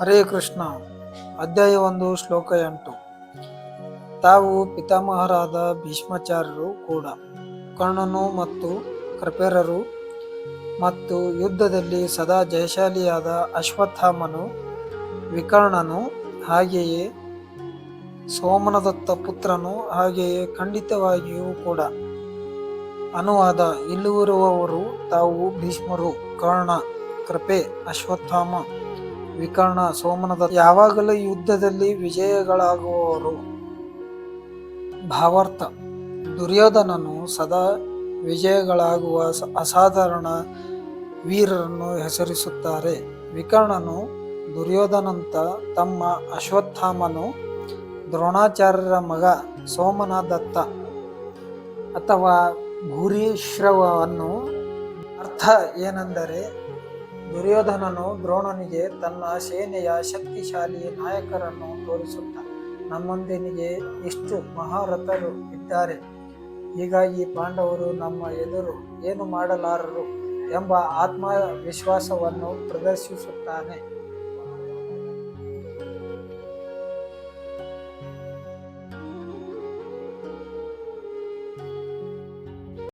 ಹರೇ ಕೃಷ್ಣ. ಅಧ್ಯಾಯ ಒಂದು, ಶ್ಲೋಕ ಎಂಟು. ತಾವು ಪಿತಾಮಹರಾದ ಭೀಷ್ಮಾಚಾರ್ಯರು ಕೂಡ ಕರ್ಣನು ಮತ್ತು ಕೃಪೇರರು ಮತ್ತು ಯುದ್ಧದಲ್ಲಿ ಸದಾ ಜಯಶಾಲಿಯಾದ ಅಶ್ವತ್ಥಾಮನು, ವಿಕರ್ಣನು, ಹಾಗೆಯೇ ಸೋಮನದತ್ತ ಪುತ್ರನು, ಹಾಗೆಯೇ ಖಂಡಿತವಾಗಿಯೂ ಕೂಡ. ಅನುವಾದ, ಇಲ್ಲಿರುವವರು ತಾವು ಭೀಷ್ಮರು, ಕರ್ಣ ಕೃಪೆ ಅಶ್ವತ್ಥಾಮ ವಿಕರ್ಣ ಸೋಮನದ ಯಾವಾಗಲೂ ಯುದ್ಧದಲ್ಲಿ ವಿಜಯಗಳಾಗುವವರು. ಭಾವಾರ್ಥ. ದುರ್ಯೋಧನನು ಸದಾ ವಿಜಯಗಳಾಗುವ ಅಸಾಧಾರಣ ವೀರರನ್ನು ಹೆಸರಿಸುತ್ತಾರೆ. ವಿಕರ್ಣನು ದುರ್ಯೋಧನಂತ ತಮ್ಮ ಅಶ್ವತ್ಥಾಮನು ದ್ರೋಣಾಚಾರ್ಯರ ಮಗ ಸೋಮನ ದತ್ತ ಅಥವಾ ಭೂರಿಶ್ರವವನ್ನು. ಅರ್ಥ ಏನೆಂದರೆ ದುರ್ಯೋಧನನು ದ್ರೋಣನಿಗೆ ತನ್ನ ಸೇನೆಯ ಶಕ್ತಿಶಾಲಿ ನಾಯಕರನ್ನು ತೋರಿಸುತ್ತ, ನಮ್ಮೊಂದಿಗೆ ಇಷ್ಟು ಮಹಾರಥರು ಇದ್ದಾರೆ. ಹೀಗಾಗಿ ಪಾಂಡವರು ನಮ್ಮ ಎದುರು ಏನು ಮಾಡಲಾರರು? ಎಂಬ ಆತ್ಮವಿಶ್ವಾಸವನ್ನು ಪ್ರದರ್ಶಿಸುತ್ತಾನೆ.